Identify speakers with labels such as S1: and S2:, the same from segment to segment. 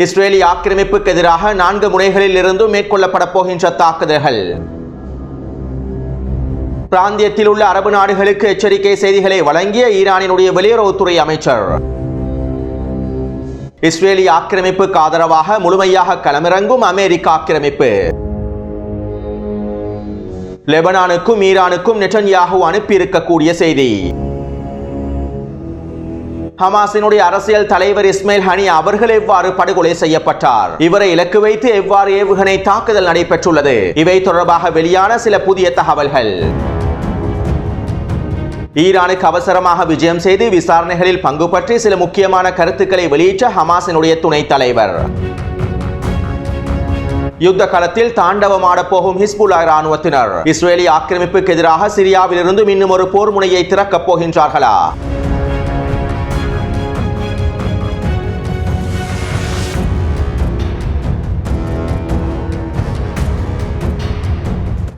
S1: இஸ்ரேலிய ஆக்கிரமிப்புக்கு எதிராக நான்கு முனைகளில் இருந்தும் மேற்கொள்ளப்பட போகின்ற தாக்குதல்கள். பிராந்தியத்தில் உள்ள அரபு நாடுகளுக்கு எச்சரிக்கை செய்திகளை வழங்கிய ஈரானினுடைய வெளியுறவுத்துறை அமைச்சர். இஸ்ரேலிய ஆக்கிரமிப்புக்கு ஆதரவாக முழுமையாக களமிறங்கும் அமெரிக்க ஆக்கிரமிப்பு. லெபனானுக்கும் ஈரானுக்கும் நெட்டன்யாகு அனுப்பியிருக்கக்கூடிய செய்தி. ஹமாஸினுடைய அரசியல் தலைவர் இஸ்மைல் ஹனி அவர்கள் எவ்வாறு படுகொலை செய்யப்பட்டார்? இவரை இலக்கு வைத்து எவ்வாறு ஏவுகணை தாக்குதல் நடைபெற்றுள்ளது? இவை தொடர்பாக வெளியான சில புதிய தகவல்கள். ஈரானுக்கு அவசரமாக விஜயம் செய்து விசாரணைகளில் பங்கு பற்றி சில முக்கியமான கருத்துக்களை வெளியிட்ட ஹமாஸினுடைய துணைத் தலைவர். யுத்த களத்தில் தாண்டவமாட போகும் ஹிஸ்புல்லா ராணுவத்தினர் இஸ்ரேலிய ஆக்கிரமிப்புக்கு எதிராக சிரியாவிலிருந்து இன்னும் ஒரு போர் முனையை திறக்கப் போகின்றார்களா?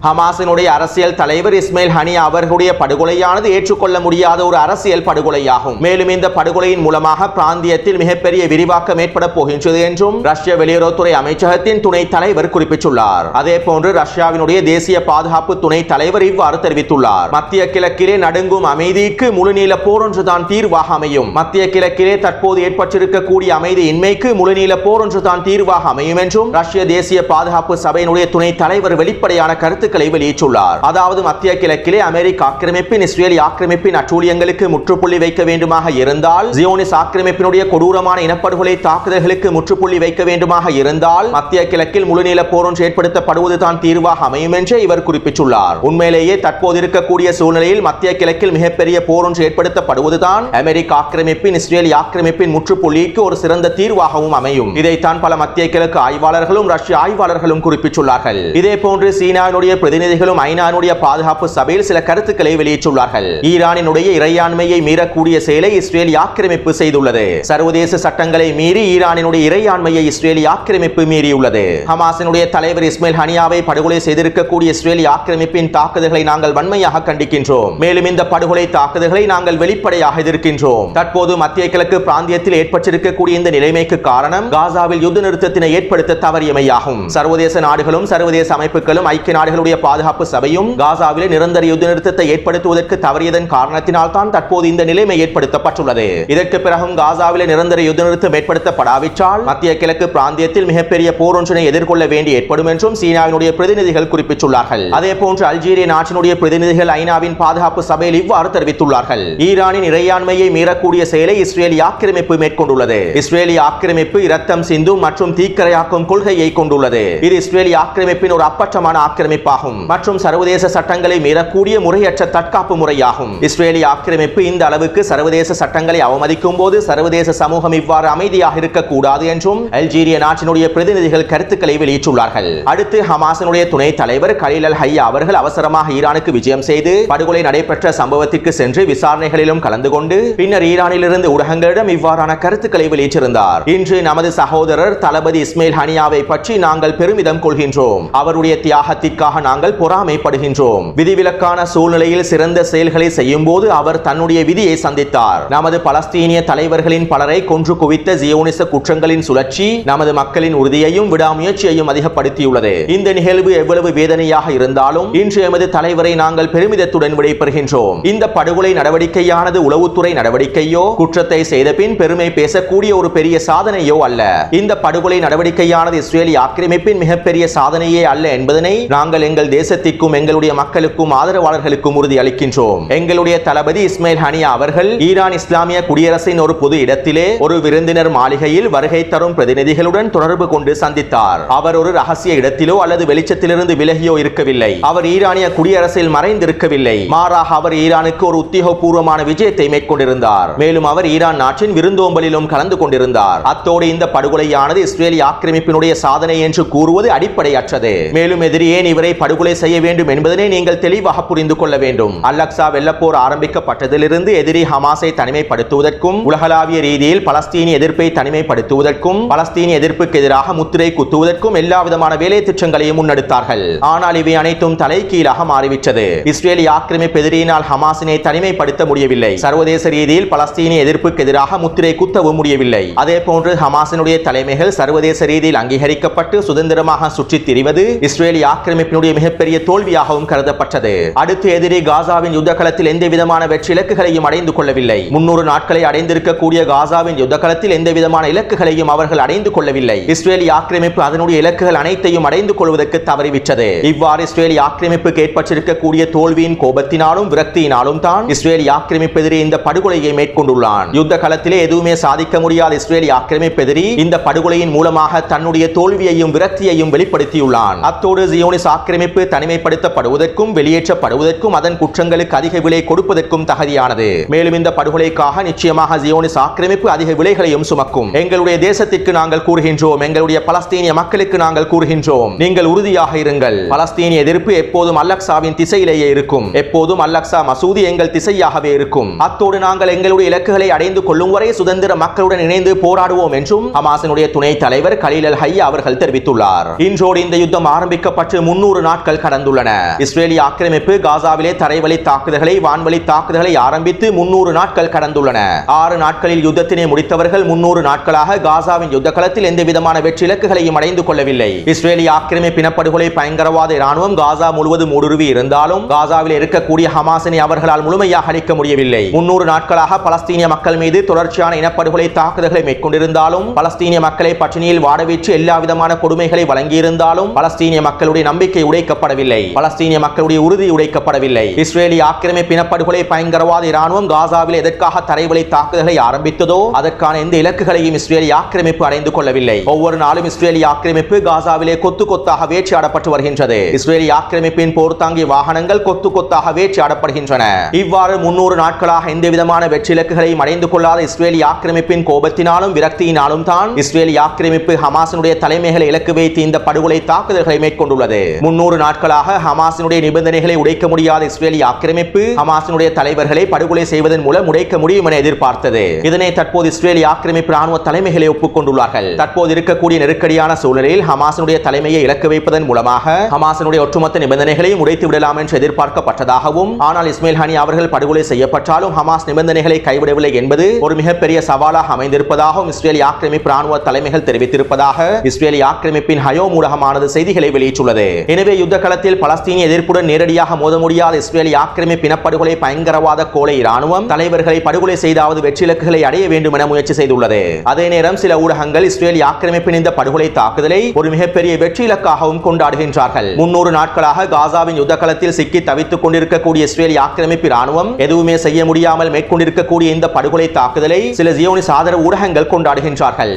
S1: ஹமாஸினுடைய அரசியல் தலைவர் இஸ்மைல் ஹனி அவர்களுடைய படுகொலையானது ஏற்றுக்கொள்ள முடியாத ஒரு அரசியல் படுகொலையாகும். மேலும் இந்த படுகொலையின் மூலமாக பிராந்தியத்தில் மிகப்பெரிய விரிவாக்கம் ஏற்பட போகின்றது என்றும் ரஷ்ய வெளியுறவுத்துறை அமைச்சகத்தின் துணை தலைவர் குறிப்பிட்டுள்ளார். அதே போன்று ரஷ்யாவினுடைய தேசிய பாதுகாப்பு துணை தலைவர் இவ்வாறு தெரிவித்துள்ளார். மத்திய கிழக்கிலே நடுங்கும் அமைதிக்கு முழுநீள போர் ஒன்றுதான் தீர்வாக அமையும் மத்திய கிழக்கிலே தற்போது ஏற்பட்டிருக்கக்கூடிய அமைதி இன்மைக்கு முழுநீள போர் ஒன்றுதான் தீர்வாக அமையும் என்றும் ரஷ்ய தேசிய பாதுகாப்பு சபையினுடைய துணை தலைவர் வெளிப்படையான கருத்து கருத்துக்களை வெளியிட்டுள்ளார். அதாவது மத்திய கிழக்கிலே அமெரிக்க ஆக்கிரமிப்பின் இஸ்ரேலி ஆக்கிரமிப்பின் அட்டூழியங்களுக்கு முற்றுப்புள்ளி வைக்க வேண்டுமாக இருந்தால் ஜியோனிஸ் ஆக்கிரமிப்பினுடைய கொடூரமான இனப்படுகொலை தாக்குதல்களுக்கு முற்றுப்புள்ளி வைக்க வேண்டுமாக இருந்தால் மத்திய கிழக்கில் முழுநீள போரொன்று ஏற்படுத்தப்படுவதுதான் தீர்வாக அமையும் என்று இவர் குறிப்பிட்டுள்ளார். உண்மையிலேயே தற்போது இருக்கக்கூடிய சூழ்நிலையில் மத்திய கிழக்கில் மிகப்பெரிய போரொன்று ஏற்படுத்தப்படுவதுதான் அமெரிக்க ஆக்கிரமிப்பின் இஸ்ரேலி ஆக்கிரமிப்பின் முற்றுப்புள்ளிக்கு ஒரு சிறந்த தீர்வாகவும் அமையும். இதைத்தான் பல மத்திய கிழக்கு ஆய்வாளர்களும் ரஷ்ய ஆய்வாளர்களும் குறிப்பிட்டுள்ளார்கள். இதே போன்று சீனாவினுடைய பிரதிநிதிகளும் ஐநானுடைய பாதுகாப்பு சபையில் சில கருத்துக்களை வெளியிட்டுள்ளார்கள். ஈரானினுடைய இறையாண்மையை மீறக்கூடிய செயலை இஸ்ரேல் ஆக்கிரமிப்பு செய்துள்ளது. சர்வதேச சட்டங்களை மீறி ஈரானினுடைய இறையாண்மையை இஸ்ரேல் ஆக்கிரமிப்பு மீறியுள்ளது. ஹமாசினுடைய தலைவர் இஸ்மேல் ஹனியாவை படுகொலை செய்திருக்கக்கூடிய இஸ்ரேல் ஆக்கிரமிப்பின் தாக்குதல்களை நாங்கள் வன்மையாக கண்டிக்கின்றோம். மேலும் இந்த படுகொலை தாக்குதல்களை நாங்கள் வெளிப்படையாக எதிர்க்கின்றோம். தற்போது மத்திய கிழக்கு பிராந்தியத்தில் ஏற்பட்டிருக்கக்கூடிய இந்த நிலைமைக்கு காரணம் காசாவில் யுத்த நிறுத்தத்தினை ஏற்படுத்த தவறியமையாகும். சர்வதேச நாடுகளும் சர்வதேச அமைப்புகளும் ஐக்கிய நாடுகளுடைய பாதுகாப்பு சபையும் காசாவிலே நிரந்தர யுத்த நிறுத்தத்தை ஏற்படுத்துவதற்கு தவறியதன் காரணத்தினால் தான் தற்போது இந்த நிலைமை ஏற்படுத்தப்பட்டுள்ளது. இதற்கு பிறகும் காசாவிலே நிரந்தர யுத்த நிறுத்தம் ஏற்படுத்தப்படாவிட்டால் மத்திய கிழக்கு பிராந்தியத்தில் மிகப்பெரிய போர் ஒன்றினை எதிர்கொள்ள வேண்டி ஏற்படும் என்றும் சீனாவினுடைய பிரதிநிதிகள் குறிப்பிட்டுள்ளார்கள். அதே போன்று அல்ஜீரிய நாட்டினுடைய பிரதிநிதிகள் ஐநாவின் பாதுகாப்பு சபையில் இவ்வாறு தெரிவித்துள்ளார்கள். ஈரானின் இறையாண்மையை மீறக்கூடிய செயலை இஸ்ரேலி ஆக்கிரமிப்பு மேற்கொண்டுள்ளது. இஸ்ரேலி ஆக்கிரமிப்பு இரத்தம் சிந்து மற்றும் தீக்கரையாக்கும் கொள்கையை கொண்டுள்ளது. இது இஸ்ரேலி ஆக்கிரமிப்பின் ஒரு அப்பட்டமான ஆக்கிரமிப்பாகும். மற்றும் சர்வதேச சட்டங்களை மீறக்கூடிய முறையற்ற தற்காப்பு முறையாகும். இஸ்ரேலிய ஆக்கிரமிப்பு இந்த அளவுக்கு சர்வதேச சட்டங்களை அவமதிக்கும் போது சர்வதேச சமூகம் இவ்வாறு அமைதியாக இருக்கக்கூடாது என்றும் அல்ஜீரிய நாட்டினுடைய பிரதிநிதிகள் கருத்துக்களை வெளியிட்டுள்ளார்கள். அடுத்து ஹமாசனுடைய துணை தலைவர் கலீல் அல் ஹையா அவர்கள் அவசரமாக ஈரானுக்கு விஜயம் செய்து படுகொலை நடைபெற்ற சம்பவத்திற்கு சென்று விசாரணைகளிலும் கலந்து கொண்டு பின்னர் ஈரானிலிருந்து ஊடகங்களிடம் இவ்வாறான கருத்துக்களை வெளியிட்டிருந்தார். இன்று நமது சகோதரர் தளபதி இஸ்மேல் ஹனியாவை பற்றி நாங்கள் பெருமிதம் கொள்கின்றோம். அவருடைய தியாகத்திற்காக நாங்கள் பொறாமைப்படுகின்றோம். விதிவிலக்கான சூழ்நிலையில் சிறந்த செயல்களை செய்யும் போது அவர் தன்னுடைய விதியை சந்தித்தார். நமது பலஸ்தீனிய தலைவர்களின் பலரை கொன்று குவித்த ஜியோனிச குற்றங்களின் சுழற்சி நமது மக்களின் உறுதியையும் விடாமுயற்சியையும் அதிகப்படுத்தியுள்ளது. இந்த நிகழ்வு எவ்வளவு வேதனையாக இருந்தாலும் இன்று எமது தலைவரை நாங்கள் பெருமிதத்துடன் விடைபெறுகின்றோம். இந்த படுகொலை நடவடிக்கையானது உளவுத்துறை நடவடிக்கையோ குற்றத்தை செய்த பின் பெருமை பேசக்கூடிய ஒரு பெரிய சாதனையோ அல்ல. இந்த படுகொலை நடவடிக்கையானது இஸ்ரேலி ஆக்கிரமிப்பின் மிகப்பெரிய சாதனையே அல்ல என்பதனை நாங்கள் எங்கள் தேசத்திற்கும் எங்களுடைய மக்களுக்கும் ஆதரவாளர்களுக்கும் உறுதி அளிக்கின்றோம். எங்களுடைய தளபதி இஸ்மாயில் ஹனியா அவர்கள் ஈரான் இஸ்லாமிய குடியரசின் ஒரு பொது இடத்திலே ஒரு விருந்தினர் மாளிகையில் வருகை தரும் பிரதிநிதிகளுடன் தொடர்பு கொண்டு சந்தித்தார். அவர் ஒரு ரகசிய இடத்திலோ அல்லது வெளிச்சத்திலிருந்து விலகியோ இருக்கவில்லை. அவர் ஈரானிய குடியரசில் மறைந்திருக்கவில்லை. மாறாக அவர் ஈரானுக்கு ஒரு உத்தியோகபூர்வமான விஜயத்தை மேற்கொண்டிருந்தார். மேலும் அவர் ஈரான் நாட்டின் விருந்தோம்பலிலும் கலந்து கொண்டிருந்தார். அத்தோடு இந்த படுகொலையானது இஸ்ரேலி ஆக்கிரமிப்பினுடைய சாதனை என்று கூறுவது அடிப்படையற்றது. மேலும் எதிரி ஏன் இவரை படுகொலை செய்ய வேண்டும் என்பதனை நீங்கள் தெளிவாக புரிந்து கொள்ள வேண்டும். அல்லக்சா வெள்ளப்போர் ஆரம்பிக்கப்பட்டதிலிருந்து எதிரி ஹமாஸை தனிமைப்படுத்துவதற்கும் உலகளாவிய ரீதியில் பலஸ்தீனிய எதிர்ப்பை தனிமைப்படுத்துவதற்கும் பலஸ்தீனிய எதிர்ப்புக்கு எதிராக முத்திரை குத்துவதற்கும் எல்லா விதமான வேலை திட்டங்களையும் முன்னெடுத்தார்கள். ஆனால் இவை அனைத்தும் தலைகீழாக மாறிவிட்டது. இஸ்ரேலிய ஆக்கிரமிப்பு எதிரியினால் ஹமாஸினை தனிமைப்படுத்த முடியவில்லை. சர்வதேச ரீதியில் பலஸ்தீனிய எதிர்ப்புக்கு எதிராக முத்திரை குத்தவும் முடியவில்லை. அதே போன்று ஹமாஸினுடைய தலைமைகள் சர்வதேச ரீதியில் அங்கீகரிக்கப்பட்டு சுதந்திரமாக சுற்றித் திரிவது இஸ்ரேலிய ஆக்கிரமிப்பினுடைய மிகப்பெரிய தோல்வியாகவும் கருதப்பட்டது. அடுத்து எதிரி காசாவின் யுத்த களத்தில் எந்த விதமான வெற்றி இலக்குகளையும் அடைந்து கொள்ளவில்லை. முன்னூறு நாட்களை அடைந்திருக்கக்கூடிய காசாவின் யுத்த களத்தில் எந்த விதமான இலக்குகளையும் அவர்கள் அடைந்து கொள்ளவில்லை. இஸ்ரேலிய ஆக்கிரமிப்பு அதனுடைய இலக்குகள் அனைத்தையும் அடைந்து கொள்வதற்கு தவறிவிட்டது. இவ்வாறு இஸ்ரேலிய ஆக்கிரமிப்புக்கு ஏற்பட்டிருக்கக்கூடிய தோல்வியின் கோபத்தினாலும் விரக்தியினாலும் தான் இஸ்ரேலிய ஆக்கிரமிப்பு எதிரி இந்த படுகொலையை மேற்கொண்டுள்ளான். யுத்த களத்திலே எதுவுமே சாதிக்க முடியாத இஸ்ரேலிய ஆக்கிரமிப்பு எதிரி இந்த படுகொலையின் மூலமாக தன்னுடைய தோல்வியையும் விரக்தியையும் வெளிப்படுத்தியுள்ளான். அத்தோடு ஜியோனிஸ் ஆக்கிரமி ஆக்கிரமிப்பு தனிமைப்படுத்தப்படுவதற்கும் வெளியேற்றப்படுவதற்கும் அதன் குற்றங்களுக்கு அதிக விலை கொடுப்பதற்கும் தகுதியானது. மேலும் இந்த படுகொலைக்காக நிச்சயமாக ஜியோனிஸ் ஆக்கிரமிப்பு அதிக விலைகளையும் சுமக்கும். எங்களுடைய தேசத்திற்கு நாங்கள் கூறுகின்றோம் எங்களுடைய பலஸ்தீனிய மக்களுக்கு நாங்கள் கூறுகின்றோம். நீங்கள் உறுதியாக இருங்கள். பலஸ்தீனிய எதிர்ப்பு எப்போதும் அல்லக்சாவின் திசையிலேயே இருக்கும். எப்போதும் அல்லக்சா மசூதி எங்கள் திசையாகவே இருக்கும். அத்தோடு நாங்கள் எங்களுடைய இலக்குகளை அடைந்து கொள்ளும் வரை சுதந்திர மக்களுடன் இணைந்து போராடுவோம் என்றும் அமாசனுடைய துணைத் தலைவர் கலீல் அல் ஹையா அவர்கள் தெரிவித்துள்ளார். இன்றோடு இந்த யுத்தம் ஆரம்பிக்கப்பட்டு முன்னூறு நாட்கள் கடந்துள்ளன. இஸ்ரேலிய ஆக்கிரமிப்பு காசாவிலே தரைவழி தாக்குதல்களை வான்வழி தாக்குதல்களை ஆரம்பித்து முன்னூறு நாட்கள் கடந்துள்ளன. ஆறு நாட்களில் யுத்தத்தினை முடித்தவர்கள் முன்னூறு நாட்களாக காசாவின் யுத்த களத்தில் எந்த விதமான வெற்றி இலக்குகளையும் அடைந்து கொள்ளவில்லை. இஸ்ரேலிய ஆக்கிரமிப்பு இனப்படுகொலை பயங்கரவாத இராணுவம் காசா முழுவதும் ஊடுருவி இருந்தாலும் காசாவில் இருக்கக்கூடிய ஹமாசினை அவர்களால் முழுமையாக அளிக்க முடியவில்லை. முன்னூறு நாட்களாக பலஸ்தீனிய மக்கள் மீது தொடர்ச்சியான இனப்படுகொலை தாக்குதல்களை மேற்கொண்டிருந்தாலும் பலஸ்தீனிய மக்களை பட்டினியில் வாடவிற்று எல்லா விதமான கொடுமைகளை வழங்கியிருந்தாலும் பலஸ்தீனிய மக்களுடைய நம்பிக்கை உடை உடைக்கப்படவில்லை. பலஸ்தீனிய மக்களுடைய உறுதி உடைக்கப்படவில்லை. இஸ்ரேலி ஆக்கிரமிப்பு இனப்படுகொலை பயங்கரவாத இராணுவம் காசாவில் எதற்காக தரைவழி தாக்குதலை ஆரம்பித்ததோ அதற்கான எந்த இலக்குகளையும் இஸ்ரேலி ஆக்கிரமிப்பு அடைந்து கொள்ளவில்லை. ஒவ்வொரு நாளும் இஸ்ரேலி ஆக்கிரமிப்பு காசாவிலே கொத்து கொத்தாக வேட்சியாடப்பட்டு வருகின்றது. இஸ்ரேலி ஆக்கிரமிப்பின் போர்த்தாங்கி வாகனங்கள் கொத்து கொத்தாக வேட்சியாடப்படுகின்றன இவ்வாறு முன்னூறு நாட்களாக எந்த விதமான வெற்றி இலக்குகளையும் அடைந்து கொள்ளாத இஸ்ரேலி ஆக்கிரமிப்பின் கோபத்தினாலும் விரக்தியினாலும் தான் இஸ்ரேலி ஆக்கிரமிப்பு ஹமாசனுடைய தலைமைகளை இலக்கு வைத்து இந்த படுகொலை தாக்குதல்களை மேற்கொண்டுள்ளது. முன்னூறு நாட்களாக ஹமாஸினுடைய நிபந்தனைகளை உடைக்க முடியாத இஸ்ரேலிய ஆக்கிரமிப்பு ஹமாஸினுடைய தலைவர்களை படுகொலை செய்வதன் மூலம் உடைக்க முடியும் என எதிர்பார்த்தது. இதனை தற்போது இஸ்ரேலிய ஆக்கிரமிப்பு ராணுவ தலைமைகளை ஒப்புக்கொண்டுள்ளார்கள். தற்போது இருக்கக்கூடிய நெருக்கடியான சூழலில் ஹமாஸினுடைய தலைமையை இலக்கு வைப்பதன் மூலமாக ஹமாஸினுடைய ஒட்டுமொத்த நிபந்தனைகளையும் உடைத்து விடலாம் என்று எதிர்பார்க்கப்பட்டதாகவும் ஆனால் இஸ்மேல் ஹனி அவர்கள் படுகொலை செய்யப்பட்டாலும் ஹமாஸ் நிபந்தனைகளை கைவிடவில்லை என்பது ஒரு மிகப்பெரிய சவாலாக அமைந்திருப்பதாகவும் இஸ்ரேலிய ஆக்கிரமிப்பு ராணுவ தலைமைகள் தெரிவித்திருப்பதாக இஸ்ரேலிய ஆக்கிரமிப்பின் ஹயோ ஊடகமானது செய்திகளை வெளியிட்டுள்ளது. எனவே யுத்த களத்தில் பலஸ்தீனிய எதிர்ப்புடன் நேரடியாக மோத முடியாத இஸ்ரேலிய ஆக்கிரமிப்பு இனப்படுகொலை பயங்கரவாத கோலை ராணுவம் தலைவர்களை படுகொலை செய்தாவது வெற்றி இலக்குகளை அடைய வேண்டும் என முயற்சி செய்துள்ளது. அதே நேரம் சில ஊடகங்கள் இஸ்ரேலிய ஆக்கிரமிப்பின் இந்த படுகொலை தாக்குதலை ஒரு மிகப்பெரிய வெற்றி இலக்காகவும் கொண்டாடுகின்றார்கள். முன்னூறு நாட்களாக காசாவின் யுத்த களத்தில் சிக்கி தவித்துக் கொண்டிருக்கக்கூடிய இஸ்ரேலிய ஆக்கிரமிப்பு ராணுவம் எதுவுமே செய்ய முடியாமல் மேற்கொண்டிருக்கக்கூடிய இந்த படுகொலை தாக்குதலை சில ஜியோனிஸ் ஆதரவு ஊடகங்கள் கொண்டாடுகின்றார்கள்.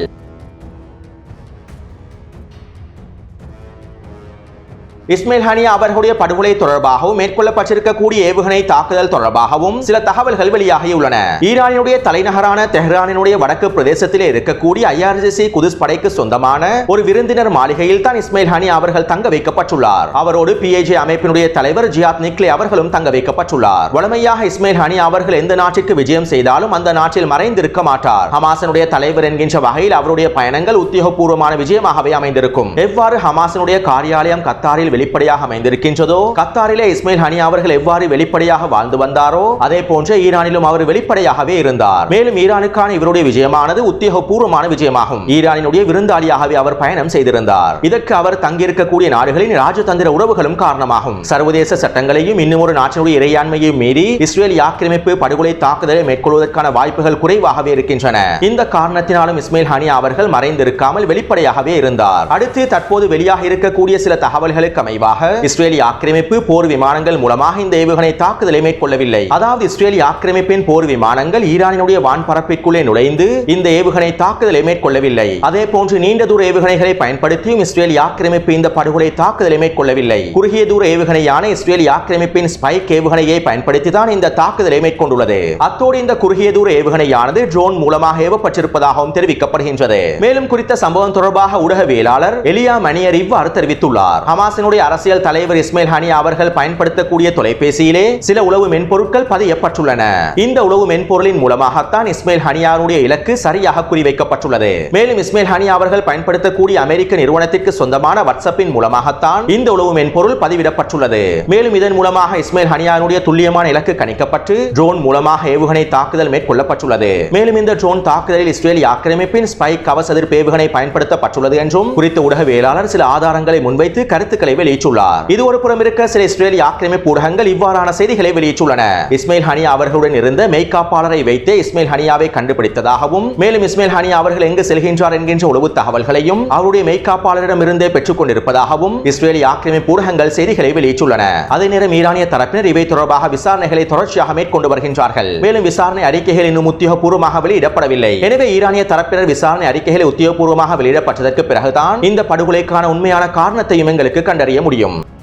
S1: இஸ்மாயில் ஹனியா அவர்களுடைய படுகொலை தொடர்பாகவும் மேற்கொள்ளப்பட்டிருக்கக்கூடிய ஏவுகணை தாக்குதல் தொடர்பாகவும் சில தகவல்கள் வெளியாகியுள்ளன. ஈரானினுடைய தலைநகரான தெஹ்ரானினுடைய வடக்கு பிரதேசத்திலே இருக்கக்கூடிய ஐஆர்ஜிசி குதிஸ் படைக்கு சொந்தமான ஒரு விருந்தினர் மாளிகையில் தான் இஸ்மாயில் ஹனி அவர்கள் தங்க வைக்கப்பட்டுள்ளார். அவரோடு பிஏஜே அமைப்பினுடைய தலைவர் ஜியாத் நிக்லே அவர்களும் தங்க வைக்கப்பட்டுள்ளார். வழமையாக இஸ்மைல் ஹனி அவர்கள் எந்த நாட்டிற்கு விஜயம் செய்தாலும் அந்த நாட்டில் மறைந்திருக்க மாட்டார். ஹமாசனுடைய தலைவர் என்கின்ற வகையில் அவருடைய பயணங்கள் உத்தியோகபூர்வமான விஜயமாகவே அமைந்திருக்கும். எவ்வாறு ஹமாசனுடைய காரியாலயம் கத்தாரில் வெளிப்படையாக அமைந்திருக்கின்றதோ? கத்தாரிலே இஸ்மைல் ஹனி அவர்கள் எவ்வாறு வெளிப்படையாக வாழ்ந்து வந்தாரோ அதே போன்று ஈரானிலும் அவர் வெளிப்படையாகவே இருந்தார். மேலும் ஈரானுக்கான இவருடைய விஜயமானது உத்தியோகபூர்வமான விஜயமாகும். ஈரானினுடைய விருந்தாளியாகவே அவர் பயணம் செய்திருந்தார். இதற்கு அவர் தங்கியிருக்கக்கூடிய நாடுகளின் ராஜதந்திர உறவுகளும் காரணமாகும். சர்வதேச சட்டங்களையும் இன்னும் ஒரு நாட்டினுடைய இறையாண்மையையும் மீறி இஸ்ரேல் ஆக்கிரமிப்பு படுகொலை தாக்குதலை மேற்கொள்வதற்கான வாய்ப்புகள் குறைவாகவே இருக்கின்றன. இந்த காரணத்தினாலும் இஸ்மாயில் ஹனி அவர்கள் மறைந்திருக்காமல் வெளிப்படையாகவே இருந்தார். அடுத்து தற்போது வெளியாக இருக்கக்கூடிய சில தகவல்களுக்கு அமைவாக இஸ்ரேலிய ஆக்கிரமிப்பு போர் விமானங்கள் மூலமாக இந்த ஏவுகணை தாக்குதலை மேற்கொள்ளவில்லை. அதாவது இஸ்ரேலிய ஆக்கிரமிப்பின் போர் விமானங்கள் ஈரானினுடைய வான்பரப்பிற்குள்ளே நுழைந்து இந்த ஏவுகணை தாக்குதலை மேற்கொள்ளவில்லை. அதே போன்று நீண்ட தூர ஏவுகணைகளை பயன்படுத்தியும் இஸ்ரேலிய ஆக்கிரமிப்பு இந்த படுகொலை தாக்குதலை மேற்கொள்ளவில்லை. குறுகிய தூர ஏவுகணையான இஸ்ரேலிய ஆக்கிரமிப்பின் ஸ்பைக் ஏவுகணையை பயன்படுத்தி தான் இந்த தாக்குதலை மேற்கொண்டுள்ளது. அத்தோடு இந்த குறுகிய தூர ஏவுகணையானது ட்ரோன் மூலமாக ஏவப்பட்டிருப்பதாகவும் தெரிவிக்கப்படுகின்றது. மேலும் குறித்த சம்பவம் தொடர்பாக ஊடகவியலாளர் எலியா மணியர் இவ்வாறு தெரிவித்துள்ளார். ஹமாசினுடைய ஹமாஸினுடைய அரசியல் தலைவர் இஸ்மைல் ஹனி அவர்கள் பயன்படுத்தக்கூடிய தொலைபேசியிலே சில உளவு மென்பொருட்கள் பதியப்பட்டுள்ளன. இந்த உளவு மென்பொருளின் மூலமாகத்தான் இஸ்மைல் ஹனியாருடைய இலக்கு சரியாக குறிவைக்கப்பட்டுள்ளது. மேலும் இஸ்மைல் ஹனி அவர்கள் பயன்படுத்தக்கூடிய அமெரிக்க நிறுவனத்திற்கு சொந்தமான வாட்ஸ்அப்பின் மூலமாகத்தான் இந்த உளவு மென்பொருள் பதிவிடப்பட்டுள்ளது. மேலும் இதன் மூலமாக இஸ்மைல் ஹனியாருடைய துல்லியமான இலக்கு கணிக்கப்பட்டு ட்ரோன் மூலமாக ஏவுகணை தாக்குதல் மேற்கொள்ளப்பட்டுள்ளது. மேலும் இந்த ட்ரோன் தாக்குதலில் இஸ்ரேல் ஆக்கிரமிப்பின் ஸ்பைக் கவசதிர்ப்பு ஏவுகணை பயன்படுத்தப்பட்டுள்ளது என்றும் குறித்த ஊடகவியலாளர் சில ஆதாரங்களை முன்வைத்து கருத்துக்களை வெளியிட்டுள்ளார். இது ஒரு புறம் இருக்க சில இஸ்ரேல் ஆக்கிரமிப்பு ஊடகங்கள் இவ்வாறான செய்திகளை வெளியிட்டுள்ளன. இஸ்மேல் ஹனியா அவர்களுடன் இருந்த மெய்காப்பாளரை வைத்தே இஸ்மேல் ஹனியாவை கண்டுபிடித்ததாகவும் மேலும் இஸ்மேல் ஹனியா அவர்கள் எங்கு செல்கின்றார் என்கின்ற உளவு தகவல்களையும் அவருடைய மெய்காப்பாளரிடம் இருந்தே பெற்றுக் கொண்டிருப்பதாகவும் இஸ்ரேலி ஆக்கிரமிப்பு ஊடகங்கள் செய்திகளை வெளியிட்டுள்ளன. அதே நேரம் ஈரானிய தரப்பினர் இவை தொடர்பாக விசாரணைகளை தொடர்ச்சியாக மேற்கொண்டு வருகின்றார்கள். மேலும் விசாரணை அறிக்கைகள் இன்னும் உத்தியோகபூர்வமாக வெளியிடப்படவில்லை. எனவே ஈரானிய தரப்பினர் விசாரணை அறிக்கைகளை உத்தியோகபூர்வமாக வெளியிடப்பட்டதற்கு பிறகுதான் இந்த படுகொலைக்கான உண்மையான காரணத்தையும் எங்களுக்கு கண்டறிய முடியும்.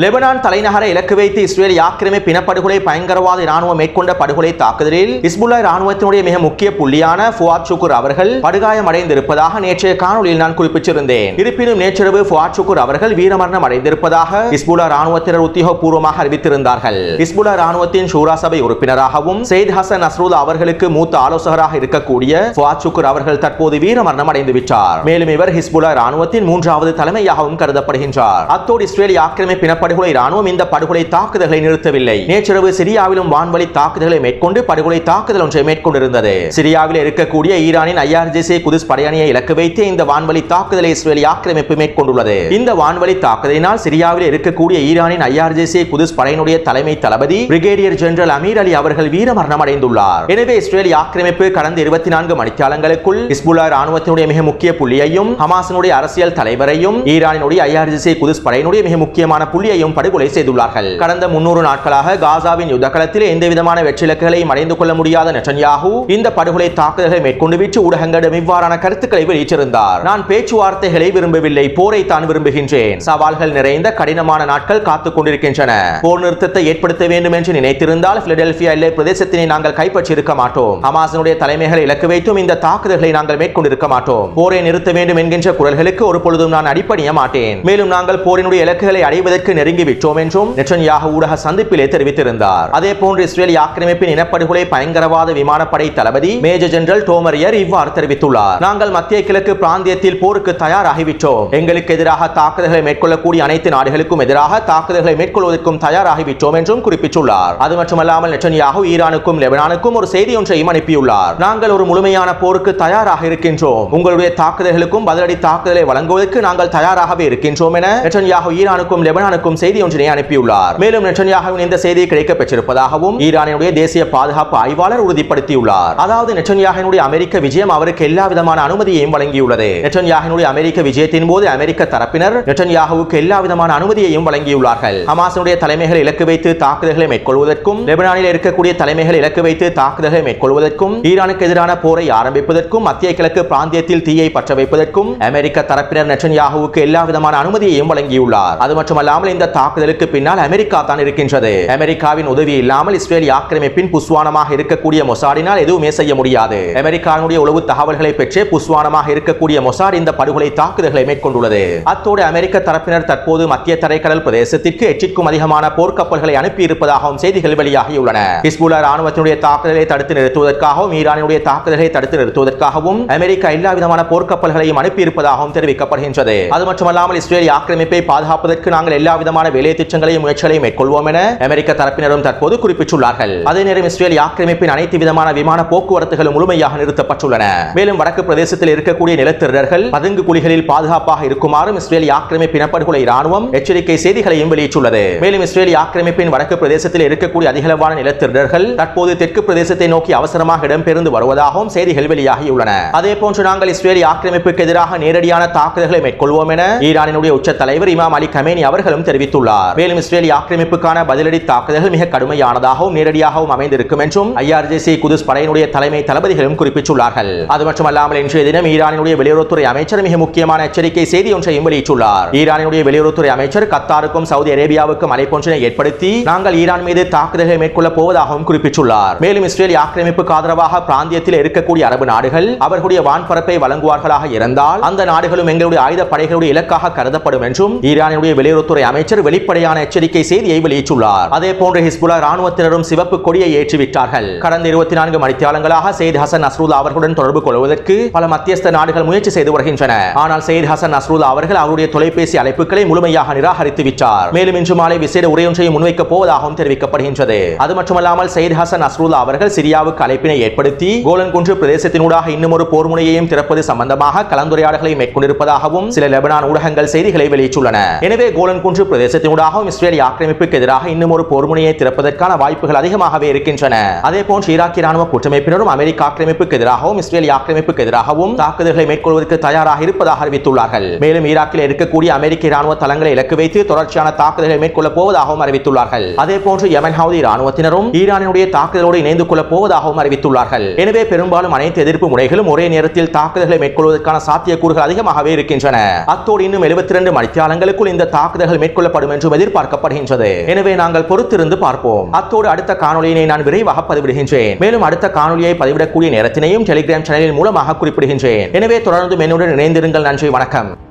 S1: லெபனான் தலைநகரை இலக்கு வைத்து இஸ்ரேல் ஆக்கிரமிப்பு இனப்படுகொலை பயங்கரவாத இராணுவம் மேற்கொண்ட படுகொலை தாக்குதலில் இஸ்புல்லா இராணுவத்தினுடைய மிக முக்கிய புள்ளியான ஃபுவாத் சுக்குர் அவர்கள் படுகாயம் அடைந்திருப்பதாக நேற்றைய காணொலியில் நான் குறிப்பிட்டிருந்தேன். இருப்பினும் நேற்றிரவு ஃபுவாத் சுக்குர் அவர்கள் வீரமரணம் அடைந்திருப்பதாக இஸ்புல்லா இராணுவத்தினர் உத்தியோகபூர்வமாக அறிவித்திருந்தார்கள். இஸ்புல்லா இராணுவத்தின் ஷூரா சபை உறுப்பினராகவும் செயித் ஹசன் அஸ்ரூல் அவர்களுக்கு மூத்த ஆலோசகராக இருக்கக்கூடிய ஃபுவாத் சுக்குர் அவர்கள் தற்போது வீரமரணம் அடைந்து விட்டார். மேலும் இவர் ஹிஸ்புல்லா இராணுவத்தின் மூன்றாவது தலைமையாகவும் கருதப்படுகின்றார். அத்தோடு இஸ்ரேல் ஆக்கிரமிப்பு படுகொலை ராணுவம் இந்த படுகொலை தாக்குதல்களை நிறுத்தவில்லை. நேற்றிரவு சிரியாவிலும் வான்வழி தாக்குதல்களை மேற்கொண்டு படுகொலை தாக்குதல் ஒன்றை மேற்கொண்டிருந்தது. சிரியாவில் இருக்கக்கூடிய ஈரானின் ஐஆர்ஜிசி குதிஸ் படையணியை இலக்கு வைத்து இந்த வான்வழி தாக்குதலை இஸ்ரேல் ஆக்கிரமிப்பு மேற்கொண்டுள்ளது. இந்த வான்வழி தாக்குதலினால் சிரியாவில் இருக்கக்கூடிய ஈரானின் ஐஆர்ஜிசி குதிஸ் படையினுடைய தலைமை தளபதி பிரிகேடியர் ஜெனரல் அமீர் அலி அவர்கள் வீரமரணம் அடைந்துள்ளார் எனவே இஸ்ரேலி ஆக்கிரமிப்பு கடந்த இருபத்தி நான்கு மணிக்காலங்களுக்குள் இஸ்புல்லா ராணுவத்தினுடைய மிக முக்கிய புள்ளியையும் ஹமாசனுடைய அரசியல் தலைவரையும் ஈரானினுடைய ஐஆர்ஜிசி குதிஸ் படையினுடைய மிக முக்கியமான புள்ளி புள்ளியையும் படுகொலை செய்துள்ளார்கள். கடந்த முன்னூறு நாட்களாக காசாவின் யுத்தகலத்தில் எந்த விதமான வெற்றிலக்குகளையும் அடைந்து கொள்ள முடியாத நெட்டன்யாகு இந்த படுகொலை தாக்குதல்களை மேற்கொண்டு வீச்சு ஊடகங்களிடம் இவ்வாறான கருத்துக்களை வெளியிட்டிருந்தார். நான் பேச்சுவார்த்தைகளை விரும்பவில்லை போரை தான் விரும்புகின்றேன். சவால்கள் நிறைந்த கடினமான நாட்கள் காத்துக் கொண்டிருக்கின்றன. போர் நிறுத்தத்தை ஏற்படுத்த வேண்டும் என்று நினைத்திருந்தால் பிலடெல்பியா எல்லை பிரதேசத்தினை நாங்கள் கைப்பற்றி இருக்க மாட்டோம். ஹமாஸினுடைய தலைமைகளை இலக்கு வைத்தும் இந்த தாக்குதல்களை நாங்கள் மேற்கொண்டிருக்க மாட்டோம். போரை நிறுத்த வேண்டும் என்கின்ற குரல்களுக்கு ஒரு பொழுதும் நான் அடிப்பணிய மாட்டேன். மேலும் நாங்கள் போரினுடைய இலக்குகளை அடைவதற்கு நெருங்கி விட்டோம் என்றும் நெட்டன்யாகு ஊடக சந்திப்பிலே தெரிவித்திருந்தார். அதே போன்று இஸ்ரேல் ஆக்கிரமிப்பின் இனப்படுகொலை பயங்கரவாத விமானப்படை தளபதி மேஜர் ஜெனரல் டோமரியர் இவ்வாறு தெரிவித்துள்ளார். நாங்கள் மத்திய கிழக்கு பிராந்தியத்தில் போருக்கு தயாராகிவிட்டோம். எங்களுக்கு எதிராக தாக்குதல்களை மேற்கொள்ளக்கூடிய அனைத்து நாடுகளுக்கும் எதிராக தாக்குதல்களை மேற்கொள்வதற்கும் தயாராகிவிட்டோம் என்றும் குறிப்பிட்டுள்ளார். அது மட்டுமல்லாமல் நெட்டன்யாகு ஈரானுக்கும் லெபனானுக்கும் ஒரு செய்தி ஒன்றையும் அனுப்பியுள்ளார். நாங்கள் ஒரு முழுமையான போருக்கு தயாராக இருக்கின்றோம். உங்களுடைய தாக்குதல்களுக்கும் பதிலடி தாக்குதலை வழங்குவதற்கு நாங்கள் தயாராகவே இருக்கின்றோம் என நெட்டன்யாகு ஈரானுக்கும் லெபனானுக்கும் செய்தி ஒன்றினை அனுப்பியுள்ளார். மேலும் நெட்டன்யாகுவின் இந்த செய்தி கிடைக்கப் பெற்றிருப்பதாகவும் ஈரானினுடைய தேசிய பாதுகாப்பு ஆய்வாளர் உறுதிப்படுத்தியுள்ளார். அதாவது நெட்டன்யாகினுடைய அமெரிக்க விஜயம் அவருக்கு எல்லா விதமான அனுமதியையும் வழங்கியுள்ளது. நெட்டன்யாகினுடைய அமெரிக்க விஜயத்தின் போது அமெரிக்க தரப்பினர் நெட்டன்யாகுவுக்கு எல்லா விதமான அனுமதியையும் வழங்கியுள்ளார்கள். ஹமாஸினுடைய தலைமைகளை இலக்கு வைத்து தாக்குதல்களை மேற்கொள்வதற்கும் லெபனானில் இருக்கக்கூடிய தலைமைகளை இலக்கு வைத்து தாக்குதல்களை மேற்கொள்வதற்கும் ஈரானுக்கு எதிரான போரை ஆரம்பிப்பதற்கும் மத்திய கிழக்கு பிராந்தியத்தில் தீயை பற்ற வைப்பதற்கும் அமெரிக்க தரப்பினர் நெட்டன்யாகுவுக்கு எல்லா விதமான அனுமதியையும் வழங்கியுள்ளார். அது மட்டுமல்லாமல் இந்த இந்த தாக்குதலுக்கு பின்னால் அமெரிக்கா தான் இருக்கின்றது. அமெரிக்காவின் உதவி இல்லாமல் இஸ்ரேல் ஆக்கிரமிப்பின் புஸ்வானமாக இருக்கக்கூடிய மொசாடினால் எதுவுமே செய்ய முடியாது. அமெரிக்காவினுடைய உளவு தகவல்களை பெற்றே புஸ்வானமாக இருக்கக்கூடிய மொசாட் இந்த படுகொலை தாக்குதல்களை மேற்கொண்டுள்ளது. அத்தோடு அமெரிக்க தரப்பினர் தற்போது மத்திய தரைக்கடல் பிரதேசத்திற்கு எட்டிற்கும் அதிகமான போர்க்கப்பல்களை அனுப்பி இருப்பதாகவும் செய்திகள் வெளியாகியுள்ளன. ஹிஸ்புல்லா ராணுவத்தினுடைய தாக்குதலை தடுத்து நிறுத்துவதற்காகவும் ஈரானுடைய தாக்குதலை தடுத்து நிறுத்துவதற்காகவும் அமெரிக்கா எல்லா விதமான போர்க்கப்பல்களையும் அனுப்பி இருப்பதாகவும் தெரிவிக்கப்படுகின்றது. அது மட்டுமல்லாமல் இஸ்ரேல் ஆக்கிரமிப்பை பாதுகாப்பதற்கு நாங்கள் எல்லா விதமான வேலை திட்டங்களையும் முயற்சிகளையும் மேற்கொள்வோம் என அமெரிக்க தரப்பினரும் தற்போது குறிப்பிட்டுள்ளார்கள். அதே நேரம் இஸ்ரேல் ஆக்கிரமிப்பின் அனைத்து விதமான விமான போக்குவரத்துகளும் முழுமையாக நிறுத்தப்பட்டுள்ளன. மேலும் வடக்கு பிரதேசத்தில் இருக்கக்கூடிய நிலத்திரர்கள் பதுங்கு குழிகளில் பாதுகாப்பாக இருக்குமாறும் இஸ்ரேல் ஆக்கிரமிப்பு படுகொலை ராணுவம் எச்சரிக்கை செய்திகளையும் வெளியிட்டுள்ளது. மேலும் இஸ்ரேல் ஆக்கிரமிப்பின் வடக்கு பிரதேசத்தில் இருக்கக்கூடிய அதிகளவான நிலத்திரர்கள் தற்போது தெற்கு பிரதேசத்தை நோக்கி அவசரமாக இடம்பெயர்ந்து வருவதாகவும் செய்திகள் வெளியாகியுள்ளன. அதே போன்று நாங்கள் இஸ்ரேல் ஆக்கிரமிப்புக்கு எதிராக நேரடியான தாக்குதல்களை மேற்கொள்வோம் என ஈரானினுடைய உச்ச தலைவர் இமாம் அலி கமேனி அவர்களும் தெரிவித்தார் தெரிவித்துள்ளார். மேலும் இஸ்ரேலிய ஆக்கிரமிப்புக்கான பதிலடி தாக்குதல்கள் மிக கடுமையானதாகவும் நேரடியாகவும் அமைந்திருக்கும் என்றும் ஐஆர்ஜிசி குதுஸ் படையினுடைய தலைமை தளபதிகளும் குறிப்பிட்டுள்ளார்கள். அது மட்டுமல்லாமல் இன்றைய தினம் ஈரானினுடைய வெளியுறவுத்துறை அமைச்சர் மிக முக்கியமான எச்சரிக்கை செய்தி ஒன்றையும் வெளியிட்டுள்ளார். ஈரானினுடைய வெளியுறவுத்துறை அமைச்சர் கத்தாருக்கும் சவுதி அரேபியாவுக்கும் அழைப்பொன்றினை ஏற்படுத்தி நாங்கள் ஈரான் மீது தாக்குதல்களை மேற்கொள்ளப் போவதாகவும் குறிப்பிட்டுள்ளார். மேலும் இஸ்ரேல் ஆக்கிரமிப்புக்கு ஆதரவாக பிராந்தியத்தில் இருக்கக்கூடிய அரபு நாடுகள் அவர்களுடைய வான்பரப்பை வழங்குவார்களாக இருந்தால் அந்த நாடுகளும் எங்களுடைய ஆயுத படைகளுடைய இலக்காக கருதப்படும் என்றும் ஈரானுடைய வெளியுறவுத்துறை அமைச்சர் வெளிப்படையான எச்சரிக்கை செய்தியை வெளியிட்டுள்ளார். அதே போன்று ஹிஸ்புல்லா ராணுவத்தினரும் சிவப்பு கொடியை ஏற்றிவிட்டார்கள். கடந்த இருபத்தி நான்கு மணித்தியாலங்களாக செய்த் ஹசன் நஸ்ருல்லா அவர்களுடன் தொடர்பு கொள்வதற்கு பல மத்தியஸ்த நாடுகள் முயற்சி செய்து வருகின்றன. ஆனால் செய்த் ஹசன் நஸ்ருல்லா அவர்கள் அவருடைய தொலைபேசி அழைப்புகளை முழுமையாக நிராகரித்து விட்டார். மேலும் இன்று மாலை விசேட உரையொன்றையும் முன்வைக்கப் போவதாகவும் தெரிவிக்கப்படுகின்றது. அது மட்டுமல்லாமல் செய்த் ஹசன் நஸ்ருல்லா அவர்கள் சிரியாவுக்கு அழைப்பினை ஏற்படுத்தி கோலன் குன்று பிரதேசத்தினூடாக இன்னும் ஒரு போர் முனையையும் திறப்பது சம்பந்தமாக கலந்துரையாடல்களை மேற்கொண்டிருப்பதாகவும் சில லெபனான் ஊடகங்கள் செய்திகளை வெளியிட்டுள்ளன. எனவே கோலன் குன்று பிரதேசத்தினூடாகவும் இஸ்ரேலிய ஆக்கிரமிப்புக்கு எதிராக இன்னும் ஒரு போர் முனையை திறப்பதற்கான வாய்ப்புகள் அதிகமாகவே இருக்கின்றன. அதே போன்று ஈராக்கிய ராணுவ கூட்டமைப்பினரும் அமெரிக்க ஆக்கிரமிப்புக்கு எதிராகவும் இஸ்ரேலிய ஆக்கிரமிப்புக்கு எதிராகவும் தாக்குதல்களை மேற்கொள்வதற்கு தயாராக இருப்பதாக அறிவித்துள்ளார்கள். மேலும் ஈராக்கில் இருக்கக்கூடிய அமெரிக்க ராணுவ தளங்களை இலக்கு வைத்து தொடர்ச்சியான தாக்குதல்களை மேற்கொள்ளப் போவதாகவும் அறிவித்துள்ளார்கள். அதே போன்று யமன் ஹவுதி ராணுவத்தினரும் ஈரானினுடைய தாக்குதலோடு இணைந்து கொள்ளப் போவதாகவும் அறிவித்துள்ளார்கள். எனவே பெரும்பாலும் அனைத்து எதிர்ப்பு முறைகளும் ஒரே நேரத்தில் தாக்குதல்களை மேற்கொள்வதற்கான சாத்தியக்கூறுகள் அதிகமாகவே இருக்கின்றன. அத்தோடு இன்னும் எழுபத்தி இரண்டு மணித்தியாலங்களுக்குள் இந்த தாக்குதல்கள் மேற்கொள்ளப்படும் என்றும் எதிர்பார்க்கப்படுகின்றது. எனவே நாங்கள் பொறுத்திருந்து பார்ப்போம். அத்தோடு அடுத்த காணொலியினை நான் விரைவாக பதிவிடுகின்றேன். மேலும் அடுத்த காணொலியை பதிவிடக்கூடிய நேரத்தினையும் டெலிகிராம் சேனலின் மூலமாக குறிப்பிடுகின்றேன். எனவே தொடர்ந்து என்னுடன் இணைந்திருங்கள். நன்றி வணக்கம்.